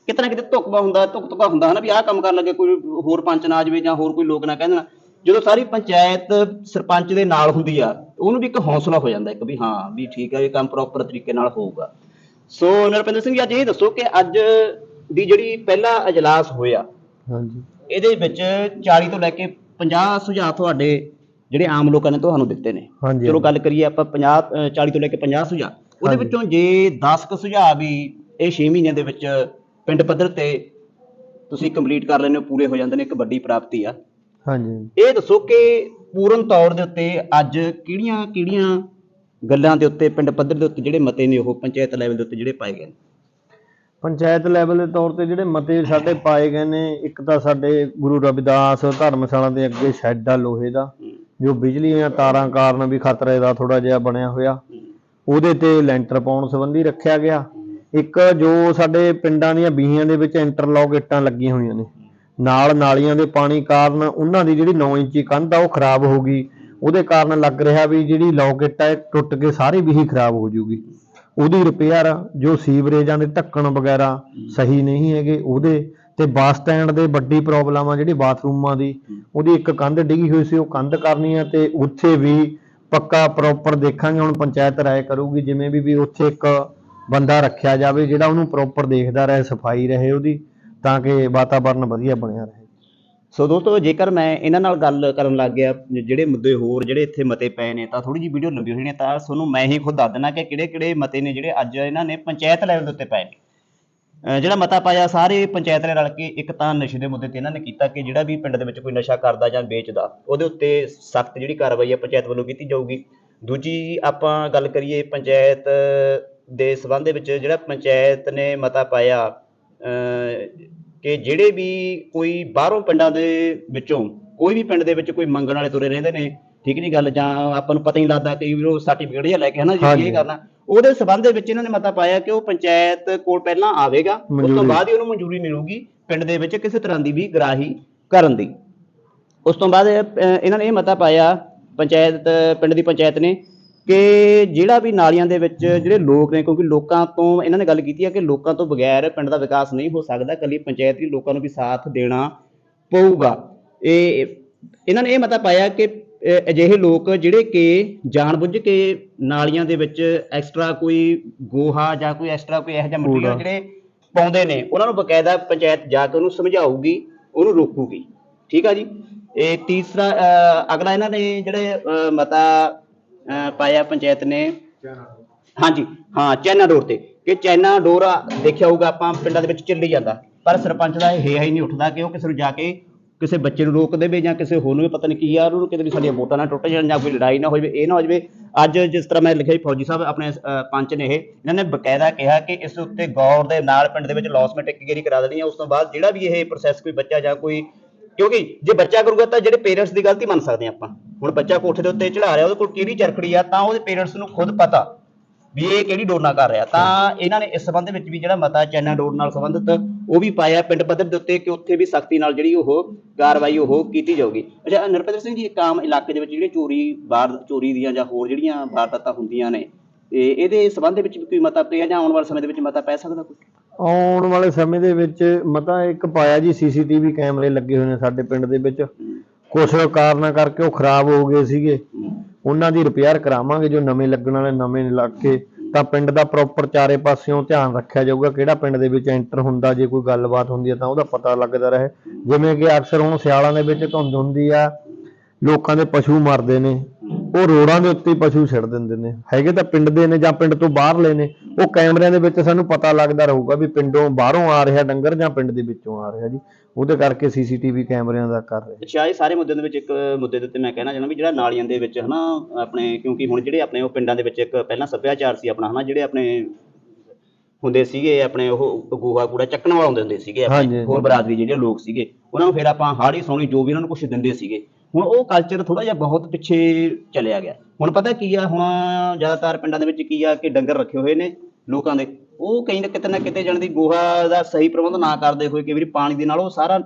ਕਿਤੇ ਨਾ ਕਿਤੇ ਧੁੱਕਵਾ ਹੁੰਦਾ ਧੁੱਕ ਧੁੱਕਾ ਹੁੰਦਾ, ਹਨਾ, ਵੀ ਆਹ ਕੰਮ ਕਰਨ ਲੱਗੇ, ਕੋਈ ਹੋਰ ਪੰਚ ਨਾ ਆ ਜਾਵੇ ਜਾਂ ਹੋਰ ਕੋਈ ਲੋਕ ਨਾ ਕਹਿ ਦੇਣ। ਜਦੋਂ ਸਾਰੀ ਪੰਚਾਇਤ ਸਰਪੰਚ ਦੇ ਨਾਲ ਹੁੰਦੀ ਆ ਉਹਨੂੰ ਵੀ ਇੱਕ ਹੌਸਲਾ ਹੋ ਜਾਂਦਾ ਇੱਕ ਵੀ ਹਾਂ ਵੀ ਠੀਕ ਹੈ ਇਹ ਕੰਮ ਪ੍ਰੋਪਰ ਤਰੀਕੇ ਨਾਲ ਹੋਊਗਾ। ਸੋ ਨਰਪਿੰਦਰ ਸਿੰਘ ਜੀ ਅੱਜ ਇਹ ਦੱਸੋ ਕਿ ਅੱਜ ਦੀ ਜਿਹੜੀ ਪਹਿਲਾ ਅਜਲਾਸ ਹੋਇਆ ਹਾਂਜੀ। ਇਹਦੇ ਵਿੱਚ 40 ਤੋਂ ਲੈ ਕੇ 50 ਸੁਝਾਅ ਤੁਹਾਡੇ ਜਿਹੜੇ ਆਮ ਲੋਕਾਂ ਨੇ ਤੁਹਾਨੂੰ ਦਿੱਤੇ ਨੇ। ਚਲੋ ਗੱਲ ਕਰੀਏ ਆਪਾਂ 50 ਅ, 40 ਤੋਂ ਲੈ ਕੇ 50 ਸੁਝਾਅ ਉਹਦੇ। ਵਿੱਚੋਂ ਜੇ 10 ਕੁ ਸੁਝਾਅ ਵੀ ਇਹ 6 ਮਹੀਨਿਆਂ ਦੇ ਵਿੱਚ ਪਿੰਡ ਪੱਧਰ ਤੇ ਤੁਸੀਂ ਕੰਪਲੀਟ ਕਰ ਲੈਂਦੇ ਹੋ ਪੂਰੇ ਹੋ ਜਾਂਦੇ ਨੇ ਇੱਕ ਵੱਡੀ ਪ੍ਰਾਪਤੀ ਆ। ਹਾਂਜੀ ਇਹ ਦੱਸੋ ਕਿ ਪੂਰਨ ਤੌਰ ਦੇ ਉੱਤੇ ਅੱਜ ਕਿਹੜੀਆਂ ਕਿਹੜੀਆਂ ਗੱਲਾਂ ਦੇ ਉੱਤੇ ਪਿੰਡ ਪੱਧਰ ਦੇ ਉੱਤੇ ਜਿਹੜੇ ਮਤੇ ਨੇ ਉਹ ਪੰਚਾਇਤ ਲੈਵਲ ਦੇ ਉੱਤੇ ਜਿਹੜੇ ਪਾਏ ਗਏ ਨੇ? ਪੰਚਾਇਤ ਲੈਵਲ ਦੇ ਤੌਰ ਤੇ ਜਿਹੜੇ ਮਤੇ ਸਾਡੇ ਪਾਏ ਗਏ ਨੇ ਇੱਕ ਤਾਂ ਸਾਡੇ ਗੁਰੂ ਰਵਿਦਾਸ ਧਰਮਸ਼ਾਲਾ ਦੇ ਅੱਗੇ ਸ਼ੈੱਡ ਆ ਲੋਹੇ ਦਾ ਜੋ ਬਿਜਲੀ ਦੀਆਂ ਤਾਰਾਂ ਕਾਰਨ ਵੀ ਖਤਰੇ ਦਾ ਥੋੜਾ ਜਿਹਾ ਬਣਿਆ ਹੋਇਆ। ਉਹਦੇ ਤੇ ਲੈਂਟਰ ਪਾਉਣ ਸੰਬੰਧੀ ਰੱਖਿਆ ਗਿਆ। ਇੱਕ ਜੋ ਸਾਡੇ ਪਿੰਡਾਂ ਦੀਆਂ ਬੀਹੀਆਂ ਦੇ ਵਿੱਚ ਇੰਟਰਲੌਕ ਇੱਟਾਂ ਲੱਗੀਆਂ ਹੋਈਆਂ ਨੇ। ਨਾਲ ਨਾਲੀਆਂ ਦੇ ਪਾਣੀ ਕਾਰਨ ਉਹਨਾਂ ਦੀ ਜਿਹੜੀ 9 ਇੰਚੀ ਕੰਧ ਆ ਉਹ ਖਰਾਬ ਹੋ ਗਈ। ਉਹਦੇ ਕਾਰਨ ਲੱਗ ਰਿਹਾ ਵੀ ਜਿਹੜੀ ਲੌਕ ਹੈ ਟੁੱਟ ਕੇ ਸਾਰੀ ਬੀਹੀ ਖਰਾਬ ਹੋ ਜਾਊਗੀ ਉਹਦੀ ਰਿਪੇਅਰ ਜੋ ਸੀਵਰੇਜਾਂ ਦੇ ਢੱਕਣ ਵਗੈਰਾ ਸਹੀ ਨਹੀਂ ਹੈਗੇ ਉਹਦੇ। ਤੇ ਬੱਸ ਸਟੈਂਡ ਦੇ ਵੱਡੀ ਪ੍ਰੋਬਲਮ ਆ ਜਿਹੜੀ ਬਾਥਰੂਮਾਂ ਦੀ। ਉਹਦੀ ਇੱਕ ਕੰਧ ਡਿੱਗੀ ਹੋਈ ਸੀ, ਉਹ ਕੰਧ ਕਰਨੀ ਆ ਤੇ ਉੱਥੇ ਵੀ ਪੱਕਾ ਪ੍ਰੋਪਰ ਦੇਖਾਂਗੇ, ਹੁਣ ਪੰਚਾਇਤ ਰਾਏ ਕਰੂਗੀ, ਜਿਵੇਂ ਵੀ ਵੀ ਉੱਥੇ ਇੱਕ ਬੰਦਾ ਰੱਖਿਆ ਜਾਵੇ, ਜਿਹੜਾ ਉਹਨੂੰ ਪ੍ਰੋਪਰ ਦੇਖਦਾ ਰਹੇ, ਸਫ਼ਾਈ ਰਹੇ ਉਹਦੀ। ਤਾਂ ਕਿ ਵਾਤਾਵਰਨ ਵਧੀਆ ਬਣਿਆ ਰਹੇ। ਸੋ ਦੋਸਤੋ ਜੇਕਰ ਮੈਂ ਇਹਨਾਂ ਨਾਲ ਗੱਲ ਕਰਨ ਲੱਗ ਗਿਆ ਜਿਹੜੇ ਮੁੱਦੇ ਹੋਰ ਜਿਹੜੇ ਇੱਥੇ ਮਤੇ ਪਏ ਨੇ ਤਾਂ ਥੋੜੀ ਜਿਹੀ ਵੀਡੀਓ ਲੰਬੀ ਹੋ ਹੈ, ਤਾਂ ਤੁਹਾਨੂੰ ਮੈਂ ਹੀ ਖੁਦ ਦੱਸ ਦੇਣਾ ਕਿ ਕਿਹੜੇ ਕਿਹੜੇ ਮਤੇ ਨੇ ਜਿਹੜੇ ਅੱਜ ਇਹਨਾਂ ਨੇ ਪੰਚਾਇਤ ਲੈਵਲ ਦੇ ਉੱਤੇ ਪਏ ਨੇ। ਜਿਹੜਾ ਮਤਾ ਪਾਇਆ ਸਾਰੇ ਪੰਚਾਇਤ ਨੇ ਰਲ ਕੇ ਇੱਕ ਤਾਂ ਨਸ਼ੇ ਦੇ ਮੁੱਦੇ ਤੇ ਇਹਨਾਂ ਨੇ ਕੀਤਾ ਕਿ ਜਿਹੜਾ ਵੀ ਪਿੰਡ ਦੇ ਵਿੱਚ ਕੋਈ ਨਸ਼ਾ ਕਰਦਾ ਜਾਂ ਵੇਚਦਾ ਉਹਦੇ ਉੱਤੇ ਸਖਤ ਜਿਹੜੀ ਕਾਰਵਾਈ ਹੈ ਪੰਚਾਇਤ ਵੱਲੋਂ ਕੀਤੀ ਜਾਊਗੀ। ਦੂਜੀ ਆਪਾਂ ਗੱਲ ਕਰੀਏ ਪੰਚਾਇਤ ਦੇ ਸਬੰਧ ਦੇ ਵਿੱਚ ਜਿਹੜਾ ਪੰਚਾਇਤ ਨੇ ਮਤਾ ਪਾਇਆ ਅਹ ਕਿ ਜਿਹੜੇ ਵੀ ਕੋਈ ਬਾਹਰੋਂ ਪਿੰਡਾਂ ਦੇ ਵਿੱਚੋਂ ਕੋਈ ਵੀ ਪਿੰਡ ਦੇ ਵਿੱਚ ਕੋਈ ਮੰਗਣ ਵਾਲੇ ਤੁਰੇ ਰਹਿੰਦੇ ਨੇ ਠੀਕ ਨਹੀਂ ਗੱਲ ਜਾਂ ਆਪਾਂ ਨੂੰ ਪਤਾ ਹੀ ਲੱਗਦਾ ਕਿ ਵੀ ਉਹ ਸਰਟੀਫਿਕੇਟ ਜਿਹਾ ਲੈ ਕੇ ਹਨਾ ਜੀ। ਇਹ ਕਰਨਾ ਉਹਦੇ ਸਬੰਧ ਦੇ ਵਿੱਚ ਇਹਨਾਂ ਨੇ ਮਤਾ ਪਾਇਆ ਕਿ ਉਹ ਪੰਚਾਇਤ ਕੋਲ ਪਹਿਲਾਂ ਆਵੇਗਾ ਉਸ ਤੋਂ। ਬਾਅਦ ਹੀ ਉਹਨੂੰ ਮਨਜ਼ੂਰੀ ਮਿਲੂਗੀ ਪਿੰਡ ਦੇ ਵਿੱਚ ਕਿਸੇ ਤਰ੍ਹਾਂ ਦੀ ਵੀ ਗਰਾਹੀ ਕਰਨ ਦੀ ਉਸ ਤੋਂ ਬਾਅਦ ਇਹਨਾਂ ਨੇ ਇਹ ਮਤਾ ਪਾਇਆ ਪੰਚਾਇਤ ਪਿੰਡ ਦੀ ਪੰਚਾਇਤ ਨੇ ਕਿ ਜਿਹੜਾ ਵੀ ਨਾਲੀਆਂ ਦੇ ਵਿੱਚ ਜਿਹੜੇ ਲੋਕ ਨੇ ਕਿਉਂਕਿ ਲੋਕਾਂ ਤੋਂ ਇਹਨਾਂ ਨੇ ਗੱਲ ਕੀਤੀ ਹੈ ਕਿ ਲੋਕਾਂ ਤੋਂ ਬਗੈਰ ਪਿੰਡ ਦਾ ਵਿਕਾਸ ਨਹੀਂ ਹੋ ਸਕਦਾ ਇਕੱਲੀ ਪੰਚਾਇਤ ਹੀ ਲੋਕਾਂ ਨੂੰ ਵੀ ਸਾਥ ਦੇਣਾ ਪਊਗਾ। ਇਹ ਇਹਨਾਂ ਨੇ ਇਹ ਮਤਾ ਪਾਇਆ ਕਿ ਅਜਿਹੇ ਲੋਕ ਜਿਹੜੇ ਕਿ ਜਾਣਬੁੱਝ ਕੇ ਨਾਲੀਆਂ ਦੇ ਵਿੱਚ ਐਕਸਟਰਾ ਕੋਈ ਗੋਹਾ ਜਾਂ ਕੋਈ ਐਕਸਟਰਾ ਕੋਈ ਇਹੋ ਜਿਹਾ। ਮਟੀਰੀਅਲ ਜਿਹੜੇ ਪਾਉਂਦੇ ਨੇ ਉਹਨਾਂ ਨੂੰ ਬਕਾਇਦਾ ਪੰਚਾਇਤ ਜਾ ਕੇ ਉਹਨੂੰ ਸਮਝਾਊਗੀ ਉਹਨੂੰ ਰੋਕੂਗੀ। ਠੀਕ ਆ ਜੀ? ਇਹ ਤੀਸਰਾ ਅਗਲਾ ਇਹਨਾਂ ਨੇ ਜਿਹੜੇ ਮਤਾ ਪਾਇਆ ਪੰਚਾਇਤ ਨੇ। ਹਾਂਜੀ ਹਾਂ ਚੈਨਾ ਡੋਰ ਤੇ। ਕਿ ਚੈਨਾ ਡੋਰ ਦੇਖਿਆ ਹੋਊਗਾ ਆਪਾਂ ਪਿੰਡਾਂ ਦੇ ਵਿੱਚ ਚੱਲੀ ਜਾਂਦਾ। ਪਰ ਸਰਪੰਚ ਦਾ ਇਹ ਹੈ ਹੀ ਨਹੀਂ ਉੱਠਦਾ ਕਿ ਉਹ ਕਿਸੇ ਨੂੰ ਜਾ ਕੇ ਕਿਸੇ ਬੱਚੇ ਨੂੰ ਰੋਕ ਦੇਵੇ ਜਾਂ ਕਿਸੇ ਹੋਰ ਨੂੰ ਪਤਾ ਨਹੀਂ ਕੀ ਯਾਰ ਉਹਨੂੰ ਕਿਤੇ ਵੀ ਸਾਡੀਆਂ ਵੋਟਾਂ ਨਾ ਟੁੱਟ ਜਾਣ ਜਾਂ ਕੋਈ ਲੜਾਈ ਨਾ ਹੋ ਜਾਵੇ ਇਹ ਨਾ ਹੋ ਜਾਵੇ। ਅੱਜ ਜਿਸ ਤਰ੍ਹਾਂ ਮੈਂ ਲਿਖਿਆ ਫੌਜੀ ਸਾਹਿਬ ਆਪਣੇ ਪੰਚ ਨੇ ਇਹ ਇਹਨਾਂ ਨੇ ਬਕਾਇਦਾ ਕਿਹਾ ਕਿ ਇਸ ਉੱਤੇ ਗੌਰ ਦੇ ਨਾਲ ਪਿੰਡ ਦੇ ਵਿੱਚ ਲੌਸਮੈਂਟ ਇੱਕ ਗੇਰੀ ਕਰਾ ਦੇਣੀ ਹੈ ਉਸ ਤੋਂ ਬਾਅਦ ਜਿਹੜਾ ਵੀ ਇਹ ਪ੍ਰੋਸੈਸ ਕੋਈ ਬੱਚਾ ਜਾਂ ਕੋਈ ਕਿਉਂਕਿ ਜੇ ਬੱਚਾ ਕਰੂਗਾ ਤਾਂ ਜਿਹੜੇ ਪੇਰੈਂਟਸ ਦੀ ਗਲਤੀ ਮੰਨ ਸਕਦੇ ਆਪਾਂ। ਹੁਣ ਬੱਚਾ ਕੋਠੇ ਦੇ ਉੱਤੇ ਚੜਾ ਰਿਹਾ, ਉਹਦੇ ਕੋਲ ਕਿਹੜੀ ਚਰਖੜੀ ਆ, ਤਾਂ ਉਹਦੇ ਪੇਰੈਂਟਸ ਨੂੰ ਖੁਦ ਪਤਾ ਵੀ ਇਹ ਕਿਹੜੀ ਡੋਰ ਨਾਲ ਕਰ ਰਿਹਾ। ਤਾਂ ਇਹਨਾਂ ਨੇ ਇਸ ਸੰਬੰਧ ਵਿੱਚ ਵੀ ਜਿਹੜਾ ਮਤਾ ਚਾਈਨਾ ਡੋਰ ਨਾਲ ਸੰਬੰਧਿਤ, ਉਹ ਵੀ ਪਾਇਆ ਪਿੰਡ ਪੱਧਰ ਦੇ ਉੱਤੇ ਕਿ ਉੱਥੇ ਵੀ ਸਖਤੀ ਨਾਲ ਜਿਹੜੀ ਉਹ ਕਾਰਵਾਈ ਉਹ ਕੀਤੀ ਜਾਊਗੀ। ਅੱਛਾ, ਨਰਪਿੰਦਰ ਸਿੰਘ ਜੀ, ਇੱਕ ਆਮ ਇਲਾਕੇ ਦੇ ਵਿੱਚ ਜਿਹੜੀ ਚੋਰੀ ਬਾਹਰ ਚੋਰੀ ਦੀਆਂ ਜਾਂ ਹੋਰ ਜਿਹੜੀਆਂ ਵਾਰਦਾਤਾਂ ਹੁੰਦੀਆਂ ਨੇ ਤੇ ਇਹਦੇ ਸੰਬੰਧ ਵਿੱਚ ਵੀ ਕੋਈ ਮਤਾ ਪਿਆ ਜਾਂ ਆਉਣ ਵਾਲੇ ਸਮੇਂ ਦੇ ਵਿੱਚ ਮਤਾ ਪੈ ਸਕਦਾ ਕੋਈ? ਆਉਣ ਵਾਲੇ ਸਮੇਂ ਦੇ ਵਿੱਚ ਮਤਾ ਇੱਕ ਪਾਇਆ ਜੀ ਸੀਸੀਟੀਵੀ ਕੈਮਰੇ ਲੱਗੇ ਹੋਏ ਨੇ ਸਾਡੇ ਪਿੰਡ ਦੇ ਵਿੱਚ। ਕੁਛ ਕਾਰਨਾਂ ਕਰਕੇ ਉਹ ਖਰਾਬ ਹੋ ਗਏ ਸੀਗੇ। ਉਹਨਾਂ ਦੀ ਰਿਪੇਅਰ ਕਰਾਵਾਂਗੇ, ਜੋ ਨਵੇਂ ਲੱਗਣ ਵਾਲੇ, ਨਵੇਂ ਲੱਗ ਕੇ ਤਾਂ ਪਿੰਡ ਦਾ ਪ੍ਰੋਪਰ ਚਾਰੇ ਪਾਸਿਓਂ ਧਿਆਨ ਰੱਖਿਆ ਜਾਊਗਾ ਕਿਹੜਾ ਪਿੰਡ ਦੇ ਵਿੱਚ ਐਂਟਰ ਹੁੰਦਾ, ਜੇ ਕੋਈ ਗੱਲਬਾਤ ਹੁੰਦੀ ਹੈ ਤਾਂ ਉਹਦਾ ਪਤਾ ਲੱਗਦਾ ਰਹੇ। ਜਿਵੇਂ ਕਿ ਅਕਸਰ ਹੁਣ ਸਿਆਲਾਂ ਦੇ ਵਿੱਚ ਧੁੰਦ ਹੁੰਦੀ ਆ, ਲੋਕਾਂ ਦੇ ਪਸ਼ੂ ਮਰਦੇ ਨੇ। ਉਹ ਰੋਡਾਂ ਦੇ ਉੱਤੇ ਪਸ਼ੂ ਛੱਡ ਦਿੰਦੇ ਨੇ। ਹੈਗੇ ਤਾਂ ਪਿੰਡ ਦੇ ਨੇ ਜਾਂ ਪਿੰਡ ਤੋਂ ਬਾਹਰਲੇ ਨੇ। ਉਹ ਕੈਮਰਿਆਂ ਦੇ ਵਿੱਚ ਸਾਨੂੰ ਪਤਾ ਲੱਗਦਾ ਰਹੂਗਾ ਵੀ ਪਿੰਡੋਂ ਬਾਹਰੋਂ ਆ ਰਿਹਾ ਡੰਗਰ ਜਾਂ ਪਿੰਡ ਦੇ ਵਿੱਚੋਂ ਆ ਰਿਹਾ ਜੀ। ਉਹਦੇ ਕਰਕੇ ਸੀਸੀਟੀਵੀ ਕੈਮਰਿਆਂ ਦਾ ਕਰ ਰਹੇ। ਅੱਛਾ ਇਹ ਸਾਰੇ ਮੁੱਦਿਆਂ ਦੇ ਵਿੱਚ ਇੱਕ ਮੁੱਦੇ ਦੇ ਉੱਤੇ ਮੈਂ ਕਹਿਣਾ ਚਾਹੁੰਦਾ ਵੀ ਜਿਹੜਾ ਨਾਲੀਆਂ ਦੇ ਵਿੱਚ ਹਨਾ ਆਪਣੇ ਕਿਉਂਕਿ ਹੁਣ ਜਿਹੜੇ ਆਪਣੇ ਉਹ ਪਿੰਡਾਂ ਦੇ ਵਿੱਚ ਇੱਕ ਪਹਿਲਾਂ ਸੱਭਿਆਚਾਰ ਸੀ ਆਪਣਾ ਹਨਾ ਜਿਹੜੇ ਆਪਣੇ ਹੁੰਦੇ ਸੀਗੇ ਆਪਣੇ ਉਹ ਗੋਹਾ ਕੂੜਾ ਚੱਕਣ ਵਾਲੇ ਹੁੰਦੇ ਹੁੰਦੇ ਸੀਗੇ ਆਪਣੇ। ਹੋਰ ਬਰਾਦਰੀ ਜਿਹੜੇ ਲੋਕ ਸੀਗੇ ਉਹਨਾਂ ਨੂੰ ਫਿਰ ਆਪਾਂ ਹਾੜੀ ਸੌਣੀ ਜੋ ਵੀ ਉਹਨਾਂ ਨੂੰ ਕੁਝ ਦਿੰਦੇ ਸੀਗੇ ਹੁਣ ਉਹ ਕਲਚਰ ਥੋੜਾ ਜਿਹਾ ਬਹੁਤ ਪਿੱਛੇ ਚਲਿਆ ਗਿਆ। ਹੁਣ ਪਤਾ ਕੀ ਆ ਹੁਣ ਜ਼ਿਆਦਾਤਰ ਪਿੰਡਾਂ ਦੇ ਵਿੱਚ ਕੀ ਆ ਕਿ ਡੰਗਰ ਰੱਖੇ ਹੋਏ ਨੇ ਲੋਕਾਂ ਦੇ। ਉਹ ਕਈ ਨਾ ਕਿਤੇ ਨਾ ਕਿਤੇ ਜਾਣ ਦੀ ਗੋਹਾ ਦਾ ਸਹੀ ਪ੍ਰਬੰਧ ਨਾ ਕਰਦੇ ਹੋਏ ਕਈ ਵਾਰੀ ਪਾਣੀ ਦੇ ਨਾਲ ਉਹ ਸਾਰਾ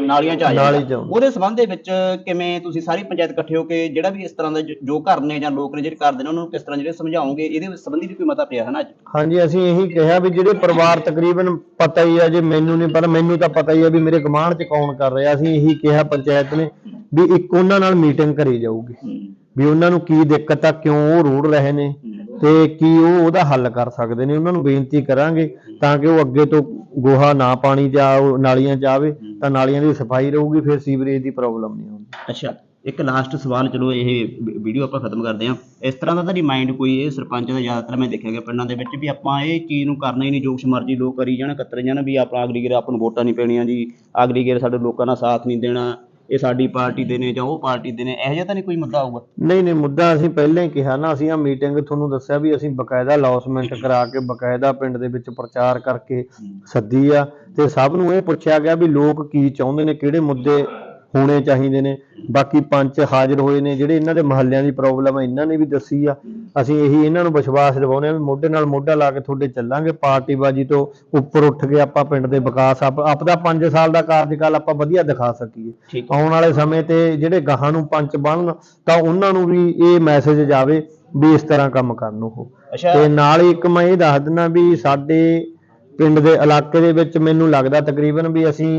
ਨਾਲੀਆਂ ਚ ਆ ਜਾਂਦਾ। ਉਹਦੇ ਸੰਬੰਧ ਦੇ ਵਿੱਚ ਕਿਵੇਂ ਤੁਸੀਂ ਸਾਰੀ ਪੰਚਾਇਤ ਇਕੱਠੇ ਹੋ ਕੇ ਜਿਹੜਾ ਵੀ ਇਸ ਤਰ੍ਹਾਂ ਦਾ ਜ- ਘਰ ਨੇ ਜਾਂ ਲੋਕ ਨੇ ਜਿਹੜੇ ਕਰਦੇ ਨੇ ਉਹਨਾਂ ਨੂੰ ਕਿਸ ਤਰ੍ਹਾਂ ਜਿਹੜੇ ਸਮਝਾਓਗੇ ਇਹਦੇ ਸੰਬੰਧੀ ਵੀ ਕੋਈ ਮਤਾ ਪਿਆ ਹੈ ਨਾ ਅੱਜ? ਹਾਂਜੀ ਅਸੀਂ ਇਹੀ ਕਿਹਾ ਵੀ ਜਿਹੜੇ ਪਰਿਵਾਰ ਤਕਰੀਬਨ ਪਤਾ ਹੀ ਆ ਜੇ ਮੈਨੂੰ ਨਹੀਂ ਪਤਾ ਮੈਨੂੰ ਤਾਂ ਪਤਾ ਹੀ ਆ ਵੀ ਮੇਰੇ ਗਮਾਂਡ ਚ ਕੌਣ ਕਰ ਰਿਹਾ। ਅਸੀਂ ਇਹੀ ਕਿਹਾ ਪੰਚਾਇਤ ਨੇ ਵੀ ਇੱਕ ਉਹਨਾਂ ਨਾਲ ਮੀਟਿੰਗ ਕਰੀ ਜਾਊਗੀ। ਵੀ ਉਹਨਾਂ ਨੂੰ ਕੀ ਦਿੱਕਤ ਆ ਕਿਉਂ ਉਹ ਰੋੜ ਰਹੇ ਨੇ ਤੇ ਕੀ ਉਹ ਉਹਦਾ ਹੱਲ ਕਰ ਸਕਦੇ ਨੇ। ਉਹਨਾਂ ਨੂੰ ਬੇਨਤੀ ਕਰਾਂਗੇ ਤਾਂ ਕਿ ਉਹ ਅੱਗੇ ਤੋਂ ਗੋਹਾ ਨਾ ਪਾਣੀ ਚ ਆਓ ਨਾਲੀਆਂ ਚ ਆਵੇ ਤਾਂ ਨਾਲੀਆਂ ਦੀ ਸਫ਼ਾਈ ਰਹੂਗੀ ਫਿਰ ਸੀਵਰੇਜ ਦੀ ਪ੍ਰੋਬਲਮ ਨਹੀਂ ਆਉਂਦੀ ਅੱਛਾ ਇੱਕ ਲਾਸਟ ਸਵਾਲ ਚਲੋ ਇਹ ਵੀਡੀਓ ਆਪਾਂ ਖਤਮ ਕਰਦੇ ਹਾਂ। ਇਸ ਤਰ੍ਹਾਂ ਦਾ ਤੁਹਾਡੀ ਮਾਈਂਡ ਕੋਈ ਇਹ ਸਰਪੰਚ ਦਾ ਜ਼ਿਆਦਾਤਰ ਮੈਂ ਦੇਖਿਆ ਗਿਆ ਪਿੰਡਾਂ ਦੇ ਵਿੱਚ ਵੀ ਆਪਾਂ ਇਹ ਚੀਜ਼ ਨੂੰ ਕਰਨਾ ਹੀ ਨਹੀਂ ਜੋ ਕੁਛ ਮਰਜ਼ੀ ਲੋਕ ਕਰੀ ਜਾਣ ਕਤਰ ਜਾਣ ਵੀ ਆਪਾਂ ਅਗਲੀ ਗੇਰ ਆਪਾਂ ਨੂੰ ਵੋਟਾਂ ਨਹੀਂ ਪੈਣੀਆਂ ਜੀ ਅਗਲੀ ਗੇਰ ਸਾਡੇ ਲੋਕਾਂ ਦਾ ਸਾਥ ਨਹੀਂ ਦੇਣਾ। ਇਹ ਸਾਡੀ ਪਾਰਟੀ ਦੇ ਨੇ ਜਾਂ ਉਹ ਪਾਰਟੀ ਦੇ ਨੇ ਇਹੋ ਜਿਹਾ ਤਾਂ ਨਹੀਂ ਕੋਈ ਮੁੱਦਾ ਆਊਗਾ ਨਹੀਂ ਨਹੀਂ ਮੁੱਦਾ ਅਸੀਂ ਪਹਿਲਾਂ ਹੀ ਕਿਹਾ ਨਾ ਅਸੀਂ ਆ ਮੀਟਿੰਗ ਤੁਹਾਨੂੰ ਦੱਸਿਆ ਵੀ ਅਸੀਂ ਬਕਾਇਦਾ ਲੌਸਮੈਂਟ ਕਰਾ ਕੇ ਬਕਾਇਦਾ ਪਿੰਡ ਦੇ ਵਿੱਚ ਪ੍ਰਚਾਰ ਕਰਕੇ ਸੱਦੀ ਆ ਤੇ ਸਭ ਨੂੰ ਇਹ ਪੁੱਛਿਆ ਗਿਆ ਵੀ ਲੋਕ ਕੀ ਚਾਹੁੰਦੇ ਨੇ ਕਿਹੜੇ ਮੁੱਦੇ ਹੋਣੇ ਚਾਹੀਦੇ ਨੇ। ਬਾਕੀ ਪੰਚ ਹਾਜ਼ਰ ਹੋਏ ਨੇ ਜਿਹੜੇ ਇਹਨਾਂ ਦੇ ਮਹੱਲਿਆਂ ਦੀ ਪ੍ਰੋਬਲਮ ਹੈ ਇਹਨਾਂ ਨੇ ਵੀ ਦੱਸੀ ਆ। ਅਸੀਂ ਇਹੀ ਇਹਨਾਂ ਨੂੰ ਵਿਸ਼ਵਾਸ ਦਿਵਾਉਂਦੇ ਆ ਵੀ ਮੋਢੇ ਨਾਲ ਮੋਢਾ ਲਾ ਕੇ ਤੁਹਾਡੇ ਚੱਲਾਂਗੇ ਪਾਰਟੀਬਾਜ਼ੀ ਤੋਂ ਉੱਪਰ ਉੱਠ ਕੇ ਆਪਾਂ ਪਿੰਡ ਦੇ ਵਿਕਾਸ ਆਪ ਆਪਦਾ 5 ਸਾਲ ਦਾ ਕਾਰਜਕਾਲ ਆਪਾਂ ਵਧੀਆ ਦਿਖਾ ਸਕੀਏ। ਆਉਣ ਵਾਲੇ ਸਮੇਂ ਤੇ ਜਿਹੜੇ ਗਾਹਾਂ ਨੂੰ ਪੰਚ ਬਣਨ ਤਾਂ ਉਹਨਾਂ ਨੂੰ ਵੀ ਇਹ ਮੈਸੇਜ ਜਾਵੇ ਵੀ ਇਸ ਤਰ੍ਹਾਂ ਕੰਮ ਕਰਨ ਉਹ। ਤੇ ਨਾਲ ਹੀ ਇੱਕ ਮੈਂ ਇਹ ਦੱਸ ਦਿੰਦਾ ਵੀ ਸਾਡੇ ਪਿੰਡ ਦੇ ਇਲਾਕੇ ਦੇ ਵਿੱਚ ਮੈਨੂੰ ਲੱਗਦਾ ਤਕਰੀਬਨ ਵੀ ਅਸੀਂ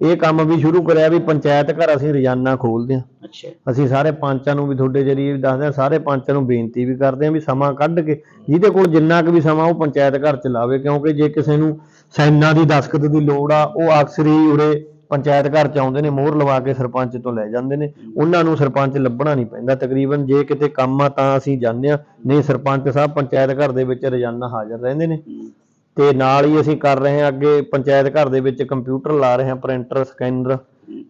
ਇਹ ਕੰਮ ਵੀ ਸ਼ੁਰੂ ਕਰਿਆ ਵੀ ਪੰਚਾਇਤ ਘਰ ਅਸੀਂ ਰੋਜ਼ਾਨਾ ਖੋਲਦੇ ਹਾਂ। ਅੱਛਾ। ਅਸੀਂ ਸਾਰੇ ਪੰਚਾਂ ਨੂੰ ਵੀ ਤੁਹਾਡੇ ਜਰੀਏ ਵੀ ਦੱਸਦੇ ਹਾਂ ਸਾਰੇ ਪੰਚਾਂ ਨੂੰ ਬੇਨਤੀ ਵੀ ਕਰਦੇ ਹਾਂ ਵੀ ਸਮਾਂ ਕੱਢ ਕੇ ਜਿਹਦੇ ਕੋਲ ਜਿੰਨਾ ਕੁ ਵੀ ਸਮਾਂ ਉਹ ਪੰਚਾਇਤ ਘਰ ਚ ਲਾਵੇ ਕਿਉਂਕਿ ਜੇ ਕਿਸੇ ਨੂੰ ਸੈਨਾ ਦੀ ਦਸਖਤ ਦੀ ਲੋੜ ਆ ਉਹ ਅਕਸਰ ਹੀ ਉਰੇ ਪੰਚਾਇਤ ਘਰ ਚ ਆਉਂਦੇ ਨੇ ਮੋਹਰ ਲਵਾ ਕੇ ਸਰਪੰਚ ਤੋਂ ਲੈ ਜਾਂਦੇ ਨੇ। ਉਹਨਾਂ ਨੂੰ ਸਰਪੰਚ ਲੱਭਣਾ ਨਹੀਂ ਪੈਂਦਾ। ਤਕਰੀਬਨ ਜੇ ਕਿਤੇ ਕੰਮ ਆ ਤਾਂ ਅਸੀਂ ਜਾਂਦੇ ਹਾਂ। ਨਹੀਂ ਸਰਪੰਚ ਸਾਹਿਬ ਪੰਚਾਇਤ ਘਰ ਦੇ ਵਿੱਚ ਰੋਜ਼ਾਨਾ ਹਾਜ਼ਰ ਰਹਿੰਦੇ ਨੇ। ਤੇ ਨਾਲ ਹੀ ਅਸੀਂ ਕਰ ਰਹੇ ਹਾਂ ਅੱਗੇ ਪੰਚਾਇਤ ਘਰ ਦੇ ਵਿੱਚ ਕੰਪਿਊਟਰ ਲਾ ਰਹੇ ਹਾਂ, ਪ੍ਰਿੰਟਰ, ਸਕੈਨਰ,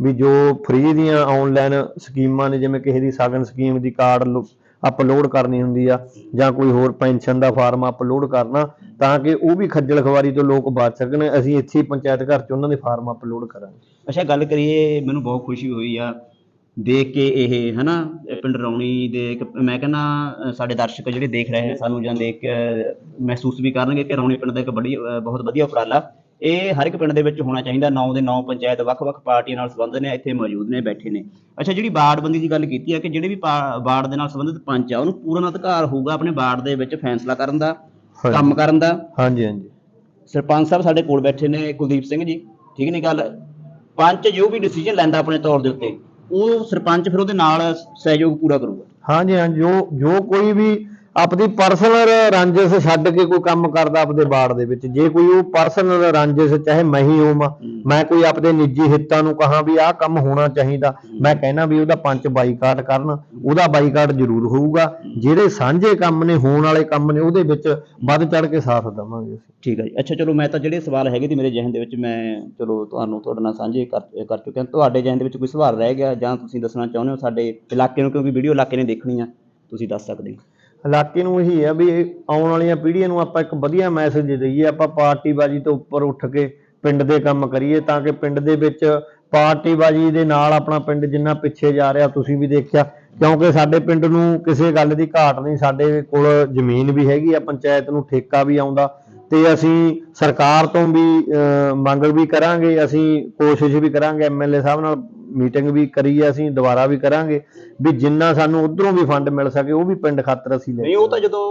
ਵੀ ਜੋ ਫ੍ਰੀ ਦੀਆਂ ਆਨਲਾਈਨ ਸਕੀਮਾਂ ਨੇ, ਜਿਵੇਂ ਕਿਸੇ ਦੀ ਸਾਗਨ ਸਕੀਮ ਦੀ ਕਾਰਡ ਅਪਲੋਡ ਕਰਨੀ ਹੁੰਦੀ ਆ, ਜਾਂ ਕੋਈ ਹੋਰ ਪੈਨਸ਼ਨ ਦਾ ਫਾਰਮ ਅਪਲੋਡ ਕਰਨਾ, ਤਾਂ ਕਿ ਉਹ ਵੀ ਖੱਜਲ ਖਵਾਰੀ ਤੋਂ ਲੋਕ ਬਚ ਸਕਣ, ਅਸੀਂ ਇੱਥੇ ਹੀ ਪੰਚਾਇਤ ਘਰ 'ਚ ਉਹਨਾਂ ਦੇ ਫਾਰਮ ਅਪਲੋਡ ਕਰਾਂਗੇ। ਅੱਛਾ, ਗੱਲ ਕਰੀਏ, ਮੈਨੂੰ ਬਹੁਤ ਖੁਸ਼ੀ ਹੋਈ ਆ ਦੇਖ ਕੇ ਇਹ ਹਨਾ ਪਿੰਡ ਰੌਣੀ ਦੇ ਇੱਕ ਮੈਂ ਕਹਿੰਦਾ ਸਾਡੇ ਦਰਸ਼ਕ ਜਿਹੜੇ ਦੇਖ ਰਹੇ ਨੇ ਸਾਨੂੰ ਜਾਂ ਦੇਖ ਕੇ ਮਹਿਸੂਸ ਵੀ ਕਰਨਗੇ ਕਿ ਰੌਣੀ ਪਿੰਡ ਦਾ ਇੱਕ ਬੜੀ ਬਹੁਤ ਵਧੀਆ ਉਪਰਾਲਾ। ਇਹ ਹਰ ਇੱਕ ਪਿੰਡ ਦੇ ਵਿੱਚ ਹੋਣਾ ਚਾਹੀਦਾ ਨੌ ਦੇ ਨੌ ਪੰਚਾਇਤ ਵੱਖ-ਵੱਖ ਪਾਰਟੀਆਂ ਨਾਲ ਸੰਬੰਧਿਤ ਨੇ ਇੱਥੇ ਮੌਜੂਦ ਨੇ ਬੈਠੇ ਨੇ। ਅੱਛਾ ਜਿਹੜੀ ਵਾਰਡਬੰਦੀ ਦੀ ਗੱਲ ਕੀਤੀ ਆ ਕਿ ਜਿਹੜੇ ਵੀ ਪਾ- ਵਾਰਡ ਦੇ ਨਾਲ ਸੰਬੰਧਿਤ ਪੰਚ ਆ ਉਹਨੂੰ ਪੂਰਨ ਅਧਿਕਾਰ ਹੋਊਗਾ ਆਪਣੇ ਵਾਰਡ ਦੇ ਵਿੱਚ ਫੈਸਲਾ ਕਰਨ ਦਾ ਹਾਂਜੀ। ਕੰਮ ਕਰਨ ਦਾ? ਹਾਂਜੀ ਹਾਂਜੀ। ਸਰਪੰਚ ਸਾਹਿਬ ਸਾਡੇ ਕੋਲ ਬੈਠੇ ਨੇ ਕੁਲਦੀਪ ਸਿੰਘ ਜੀ ਠੀਕ ਨਹੀਂ ਗੱਲ? ਪੰਚ ਜੋ ਵੀ ਡਿਸੀਜਨ ਲੈਂਦਾ ਆਪਣੇ ਤੌਰ ਦੇ ਉੱਤੇ। ਉਹ ਸਰਪੰਚ ਫਿਰ ਉਹਦੇ ਨਾਲ ਸਹਿਯੋਗ ਪੂਰਾ ਕਰੂਗਾ। ਹਾਂਜੀ ਹਾਂਜੀ ਜੋ ਜੋ ਕੋਈ ਵੀ ਆਪਦੀ ਪਰਸਨਲ ਰਾਂਝਸ ਛੱਡ ਕੇ ਕੋਈ ਕੰਮ ਕਰਦਾ ਆਪਦੇ ਬਾੜ ਦੇ ਵਿੱਚ। ਜੇ ਕੋਈ ਉਹ ਪਰਸਨਲ ਰਾਂਝਸ ਚਾਹੇ ਮੈਂ ਹੀ ਹੋਵਾਂ ਮੈਂ ਕੋਈ ਆਪਦੇ ਨਿੱਜੀ ਹਿੱਤਾਂ ਨੂੰ ਕਹਾਂ ਵੀ ਆਹ ਕੰਮ ਹੋਣਾ ਚਾਹੀਦਾ ਮੈਂ ਕਹਿਣਾ ਵੀ ਉਹਦਾ ਪੰਚ ਬਾਈਕਾਟ ਕਰਨ ਉਹਦਾ ਬਾਈਕਾਟ ਜ਼ਰੂਰ ਹੋਊਗਾ। ਜਿਹੜੇ ਸਾਂਝੇ ਕੰਮ ਨੇ ਹੋਣ ਵਾਲੇ ਕੰਮ ਨੇ ਉਹਦੇ ਵਿੱਚ ਵੱਧ ਚੜ ਕੇ ਸਾਥ ਦੇਵਾਂਗੇ ਅਸੀਂ। ਠੀਕ ਹੈ ਜੀ। ਅੱਛਾ ਚਲੋ ਮੈਂ ਤਾਂ ਜਿਹੜੇ ਸਵਾਲ ਹੈਗੇ ਸੀ ਮੇਰੇ ਜ਼ਿਹਨ ਦੇ ਵਿੱਚ ਮੈਂ ਚਲੋ ਤੁਹਾਨੂੰ ਤੁਹਾਡੇ ਨਾਲ ਸਾਂਝੇ ਕਰ ਕਰ ਚੁੱਕਿਆ। ਤੁਹਾਡੇ ਜ਼ਿਹਨ ਦੇ ਵਿੱਚ ਕੋਈ ਸਵਾਲ ਰਹਿ ਗਿਆ ਜਾਂ ਤੁਸੀਂ ਦੱਸਣਾ ਚਾਹੁੰਦੇ ਹੋ ਸਾਡੇ ਇਲਾਕੇ ਨੂੰ? ਕਿਉਂਕਿ ਵੀਡੀਓ ਇਲਾਕੇ ਨੇ ਦੇਖਣੀ ਆ ਤੁਸੀਂ ਦੱਸ ਸਕਦੇ ਹੋ। ਇਲਾਕੇ ਨੂੰ ਇਹੀ ਹੈ ਵੀ ਇਹ ਆਉਣ ਵਾਲੀਆਂ ਪੀੜ੍ਹੀਆਂ ਨੂੰ ਆਪਾਂ ਇੱਕ ਵਧੀਆ ਮੈਸੇਜ ਦਈਏ ਆਪਾਂ ਪਾਰਟੀਬਾਜ਼ੀ ਤੋਂ ਉੱਪਰ ਉੱਠ ਕੇ ਪਿੰਡ ਦੇ ਕੰਮ ਕਰੀਏ ਤਾਂ ਕਿ ਪਿੰਡ ਦੇ ਵਿੱਚ ਪਾਰਟੀਬਾਜ਼ੀ ਦੇ ਨਾਲ ਆਪਣਾ ਪਿੰਡ ਜਿੰਨਾ ਪਿੱਛੇ ਜਾ ਰਿਹਾ ਤੁਸੀਂ ਵੀ ਦੇਖਿਆ ਕਿਉਂਕਿ ਸਾਡੇ ਪਿੰਡ ਨੂੰ ਕਿਸੇ ਗੱਲ ਦੀ ਘਾਟ ਨਹੀਂ ਸਾਡੇ ਕੋਲ ਜ਼ਮੀਨ ਵੀ ਹੈਗੀ ਆ ਪੰਚਾਇਤ ਨੂੰ ਠੇਕਾ ਵੀ ਆਉਂਦਾ ਤੇ ਅਸੀਂ ਸਰਕਾਰ ਤੋਂ ਵੀ ਅਹ, ਮੰਗ ਵੀ ਕਰਾਂਗੇ ਅਸੀਂ ਕੋਸ਼ਿਸ਼ ਵੀ ਕਰਾਂਗੇ ਐਮਐਲਏ ਸਾਹਿਬ ਨਾਲ ਮੀਟਿੰਗ ਵੀ ਕਰੀ ਹੈ ਅਸੀਂ ਦੁਬਾਰਾ ਵੀ ਕਰਾਂਗੇ ਵੀ ਜਿੰਨਾ ਸਾਨੂੰ ਉਧਰੋਂ ਵੀ ਫੰਡ ਮਿਲ ਸਕੇ ਉਹ ਵੀ ਪਿੰਡ ਖਾਤਰ ਅਸੀਂ ਲੈ ਨਹੀਂ ਉਹ ਤਾਂ ਜਦੋਂ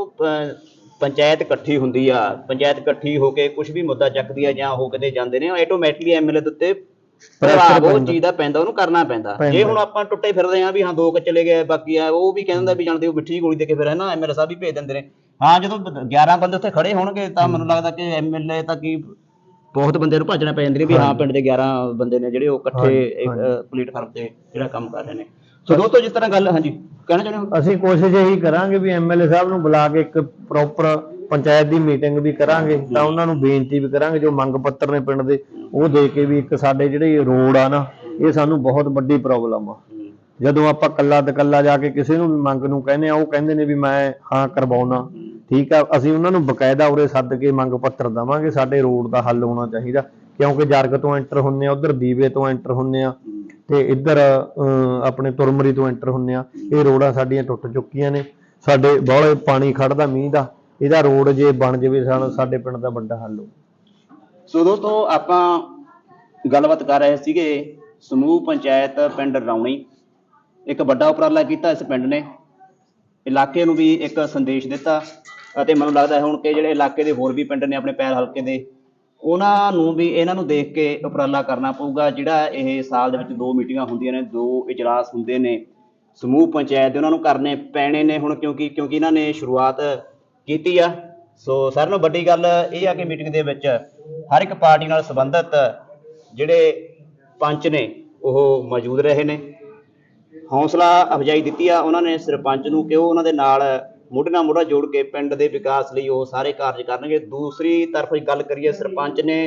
ਪੰਚਾਇਤ ਇਕੱਠੀ ਹੁੰਦੀ ਆ ਪੰਚਾਇਤ ਇਕੱਠੀ ਹੋ ਕੇ ਕੁਝ ਵੀ ਮੁੱਦਾ ਚੱਕਦੀ ਆ ਜਾਂ ਉਹ ਕਿਤੇ ਜਾਂਦੇ ਨੇ ਆਟੋਮੈਟਿਕਲੀ ਐਮਐਲਏ ਦੇ ਉੱਤੇ ਪ੍ਰਭਾਵ ਉਹ। ਚੀਜ਼ ਦਾ ਪੈਂਦਾ ਉਹਨੂੰ ਕਰਨਾ ਪੈਂਦਾ। ਜੇ ਹੁਣ ਆਪਾਂ ਟੁੱਟੇ ਫਿਰਦੇ ਆ ਵੀ ਹਾਂ ਦੋ ਕੁ ਚਲੇ ਗਏ ਬਾਕੀ ਆ ਉਹ ਵੀ ਕਹਿੰਦਾ ਵੀ ਜਾਣਦੇ ਉਹ ਮਿੱਠੀ ਗੋਲੀ ਦੇ ਕੇ ਫਿਰ ਹੈ ਨਾ ਐਮਐਲਏ ਸਾਹਿਬ ਵੀ ਭੇਜ ਦਿੰਦੇ ਨੇ ਹਾਂ ਜਦੋਂ 11 ਬੰਦੇ ਉੱਥੇ ਖੜੇ ਹੋਣਗੇ ਤਾਂ ਮੈਨੂੰ ਲੱਗਦਾ ਕਿ ਐਮਐਲਏ ਤਾਂ ਕੀ ਬਹੁਤ ਬੰਦੇ ਨੂੰ ਭੱਜਣਾ ਪੈ ਜਾਂਦੇ ਨੇ ਵੀ ਹਾਂ ਪਿੰਡ ਦੇ 11 ਬੰਦੇ ਨੇ ਜਿਹੜੇ ਉਹ ਇਕੱਠੇ ਇੱਕ ਪਲੇਟਫਾਰਮ ਤੇ ਜਿਹੜਾ ਕੰਮ ਕਰ ਰਹੇ ਨੇ। ਸੋ ਦੋਸਤੋ ਜਿਸ ਤਰ੍ਹਾਂ ਗੱਲ ਹਾਂਜੀ ਕਹਿਣਾ ਚਾਹੁੰਦੇ ਹੋ? ਅਸੀਂ ਕੋਸ਼ਿਸ਼ ਇਹੀ ਕਰਾਂਗੇ ਵੀ ਐਮਐਲਏ ਸਾਹਿਬ ਨੂੰ ਬੁਲਾ ਕੇ ਇੱਕ ਪ੍ਰੋਪਰ ਪੰਚਾਇਤ ਦੀ ਮੀਟਿੰਗ ਵੀ ਕਰਾਂਗੇ। ਤਾਂ ਉਹਨਾਂ ਨੂੰ ਬੇਨਤੀ ਵੀ ਕਰਾਂਗੇ ਜੋ ਮੰਗ ਪੱਤਰ ਨੇ ਪਿੰਡ ਦੇ ਉਹ ਦੇ ਕੇ ਵੀ ਇੱਕ ਸਾਡੇ ਜਿਹੜੇ ਰੋਡ ਆ ਨਾ ਇਹ ਸਾਨੂੰ ਬਹੁਤ ਵੱਡੀ ਪ੍ਰੋਬਲਮ ਆ। ਜਦੋਂ ਆਪਾਂ ਕੱਲਾ ਤੇ ਕੱਲਾ ਜਾ ਕੇ ਕਿਸੇ ਨੂੰ ਵੀ ਮੰਗ ਨੂੰ ਕਹਿੰਦੇ ਆ ਉਹ ਕਹਿੰਦੇ ਨੇ ਵੀ ਮੈਂ ਹਾਂ ਕਰਵਾਉਣਾ। ਠੀਕ ਆ, ਅਸੀਂ ਉਹਨਾਂ ਨੂੰ ਬਕਾਇਦਾ ਉਰੇ ਸੱਦ ਕੇ ਮੰਗ ਪੱਤਰ ਦਵਾਂਗੇ, ਸਾਡੇ ਰੋਡ ਦਾ ਹੱਲ ਹੋਣਾ ਚਾਹੀਦਾ, ਕਿਉਂਕਿ ਜਰਗ ਤੋਂ ਐਂਟਰ ਹੁੰਨੇ ਆ, ਉਧਰ ਦੀਵੇ ਤੋਂ ਐਂਟਰ ਹੁੰਨੇ ਆ, ਤੇ ਇੱਧਰ ਆਪਣੇ ਤੁਰਮਰੀ ਤੋਂ ਐਂਟਰ ਹੁੰਨੇ ਆ, ਇਹ ਰੋਡਾਂ ਸਾਡੀਆਂ ਟੁੱਟ ਚੁੱਕੀਆਂ ਨੇ, ਸਾਡੇ ਬਹੁਤ ਪਾਣੀ ਖੜਦਾ ਮੀਂਹ ਦਾ, ਇਹਦਾ ਰੋਡ ਜੇ ਬਣ ਜਾਵੇ ਸਾ- ਸਾਡੇ ਪਿੰਡ ਦਾ ਵੱਡਾ ਹੱਲ ਹੋ ਸੋ ਦੋਸਤੋ, ਆਪਾਂ ਗੱਲਬਾਤ ਕਰ ਰਹੇ ਸੀਗੇ ਸਮੂਹ ਪੰਚਾਇਤ ਪਿੰਡ ਰੌਣੀ, ਇੱਕ ਵੱਡਾ ਉਪਰਾਲਾ ਕੀਤਾ ਇਸ ਪਿੰਡ ਨੇ ਇਲਾਕੇ ਨੂੰ ਵੀ ਇੱਕ ਸੰਦੇਸ਼ ਦਿੱਤਾ ਅਤੇ ਮੈਨੂੰ ਲੱਗਦਾ ਹੈ ਹੁਣ ਕਿ ਜਿਹੜੇ ਇਲਾਕੇ ਦੇ ਹੋਰ ਵੀ ਪਿੰਡ ਨੇ ਆਪਣੇ ਪੈਰ ਹਲਕੇ ਦੇ, ਉਹਨਾਂ ਨੂੰ ਵੀ ਇਹਨਾਂ ਨੂੰ ਦੇਖ ਕੇ ਉਪਰਾਲਾ ਕਰਨਾ ਪਊਗਾ, ਜਿਹੜਾ ਇਹ ਸਾਲ ਦੇ ਵਿੱਚ ਦੋ ਮੀਟਿੰਗਾਂ ਹੁੰਦੀਆਂ ਨੇ, ਦੋ ਇਜਲਾਸ ਹੁੰਦੇ ਨੇ, ਸਮੂਹ ਪੰਚਾਇਤ ਦੇ ਉਹਨਾਂ ਨੂੰ ਕਰਨੇ ਪੈਣੇ ਨੇ ਹੁਣ ਕਿਉਂਕਿ ਕਿਉਂਕਿ ਇਹਨਾਂ ਨੇ ਸ਼ੁਰੂਆਤ ਕੀਤੀ ਆ। ਸੋ ਸਾਰਿਆਂ ਨਾਲੋਂ ਵੱਡੀ ਗੱਲ ਇਹ ਆ ਕਿ ਮੀਟਿੰਗ ਦੇ ਵਿੱਚ ਹਰ ਇੱਕ ਪਾਰਟੀ ਨਾਲ ਸੰਬੰਧਿਤ ਜਿਹੜੇ ਪੰਚ ਨੇ, ਉਹ ਮੌਜੂਦ ਰਹੇ ਨੇ। ਹੌਸਲਾ ਅਫਜਾਈ ਦਿੱਤੀ ਆ। ਉਹਨਾਂ ਨੇ ਸਰਪੰਚ ਨੂੰ ਕਿ ਉਹ ਉਹਨਾਂ ਦੇ ਨਾਲ ਮੋਢੇ ਨਾਲ ਮੋਢਾ ਜੋੜ ਕੇ ਪਿੰਡ ਦੇ ਵਿਕਾਸ ਲਈ ਉਹ ਸਾਰੇ ਕਾਰਜ ਕਰਨਗੇ। ਦੂਸਰੀ ਤਰਫ ਗੱਲ ਕਰੀਏ ਸਰਪੰਚ ਨੇ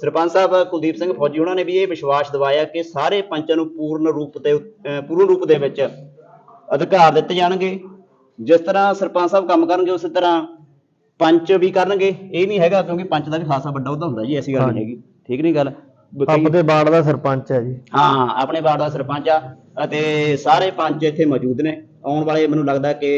ਸਰਪੰਚ ਸਾਹਿਬ ਕੁਲਦੀਪ ਸਿੰਘ ਫੌਜੀ ਉਹਨਾਂ ਨੇ ਵੀ ਇਹ ਵਿਸ਼ਵਾਸ ਦਿਵਾਇਆ ਕਿ ਸਾਰੇ ਪੰਚਾਂ ਨੂੰ ਪੂਰਨ ਰੂਪ ਤੇ ਪੂਰਨ ਰੂਪ ਦੇ ਵਿੱਚ ਅਧਿਕਾਰ ਦਿੱਤੇ ਜਾਣਗੇ। ਜਿਸ ਤਰ੍ਹਾਂ ਸਰਪੰਚ ਸਾਹਿਬ ਕੰਮ ਕਰਨਗੇ ਉਸੇ ਤਰ੍ਹਾਂ ਪੰਚ ਵੀ ਕਰਨਗੇ। ਇਹ ਨਹੀਂ ਹੈਗਾ ਕਿਉਂਕਿ ਪੰਚ ਦਾ ਵੀ ਖਾਸਾ ਵੱਡਾ ਉਹਦਾ ਹੁੰਦਾ ਜੀ ਐਸੀ ਗੱਲ ਨਹੀਂ ਹੈਗੀ। ਠੀਕ ਨਹੀਂ ਗੱਲ? ਆਪਦੇ ਬਾੜ ਦਾ ਸਰਪੰਚ ਹੈ ਜੀ। ਹਾਂ ਆਪਣੇ ਵਾਰਡ ਦਾ ਸਰਪੰਚ ਆ ਅਤੇ ਸਾਰੇ ਪੰਚ ਇੱਥੇ ਮੌਜੂਦ ਨੇ। ਆਉਣ ਵਾਲੇ ਮੈਨੂੰ ਲੱਗਦਾ ਕਿ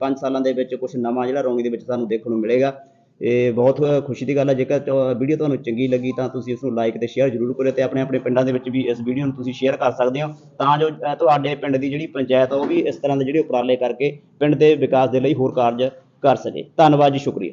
5 ਸਾਲਾਂ ਦੇ ਵਿੱਚ ਕੁਝ ਨਵਾਂ ਜਿਹੜਾ ਰੌਂਗੀ ਦੇ ਵਿੱਚ ਸਾਨੂੰ ਦੇਖਣ ਨੂੰ ਮਿਲੇਗਾ। ਇਹ ਬਹੁਤ ਖੁਸ਼ੀ ਦੀ ਗੱਲ ਹੈ ਜੇਕਰ ਵੀਡੀਓ ਤੁਹਾਨੂੰ ਚੰਗੀ ਲੱਗੀ ਤਾਂ ਤੁਸੀਂ ਇਸ ਨੂੰ ਲਾਈਕ ਤੇ ਸ਼ੇਅਰ ਜ਼ਰੂਰ ਕਰਿਓ ਤੇ ਆਪਣੇ ਆਪਣੇ ਪਿੰਡਾਂ ਦੇ ਵਿੱਚ ਵੀ ਇਸ ਵੀਡੀਓ ਨੂੰ ਤੁਸੀਂ ਸ਼ੇਅਰ ਕਰ ਸਕਦੇ ਹੋ। ਤਾਂ ਜੋ ਤੁਹਾਡੇ ਪਿੰਡ ਦੀ ਜਿਹੜੀ ਪੰਚਾਇਤ ਆ ਉਹ ਵੀ ਇਸ ਤਰ੍ਹਾਂ ਦੇ ਜਿਹੜੇ ਉਪਰਾਲੇ ਕਰਕੇ ਪਿੰਡ ਦੇ ਵਿਕਾਸ ਦੇ ਲਈ ਹੋਰ ਕਾਰਜ ਕਰ ਸਕੇ। ਧੰਨਵਾਦ ਜੀ ਸ਼ੁਕਰੀਆ।